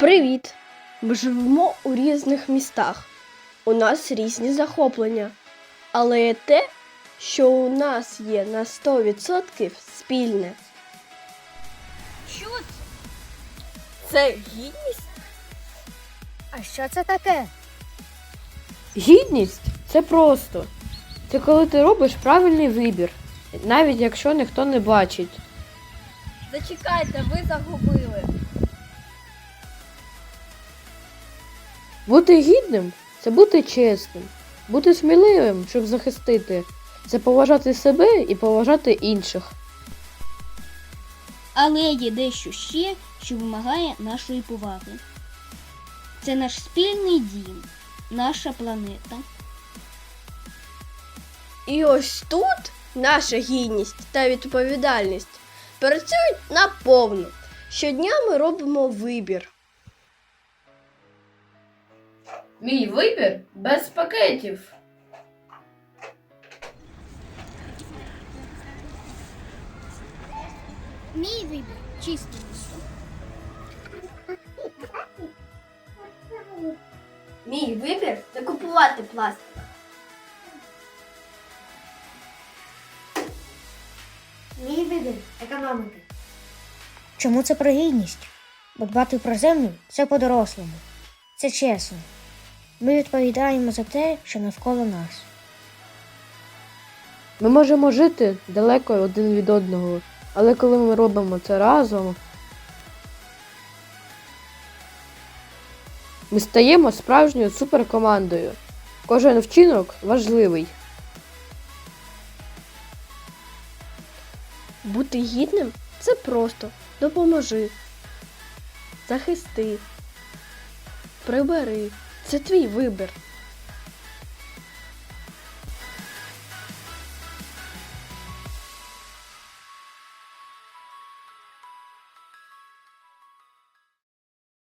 Привіт! Ми живемо у різних містах. У нас різні захоплення. Але є те, що у нас є на 100% спільне. Що це? Це гідність? А що це таке? Гідність це просто. Це коли ти робиш правильний вибір, навіть якщо ніхто не бачить. Зачекайте, ви загубили. Бути гідним це бути чесним, бути сміливим, щоб захистити. Це поважати себе і поважати інших. Але є дещо ще, що вимагає нашої поваги. Це наш спільний дім, наша планета. І ось тут наша гідність та відповідальність працюють наповну. Щодня ми робимо вибір. Мій вибір без пакетів. Мій вибір чисте місто. Мій вибір не купувати пластик. Мій вибір економити. Чому це про гідність? Бо дбати про землю це по-дорослому. Це чесно. Ми відповідаємо за те, що навколо нас. Ми можемо жити далеко один від одного, але коли ми робимо це разом, ми стаємо справжньою суперкомандою. Кожен вчинок важливий. Бути гідним це просто допоможи, захисти, прибери. Це твій вибір.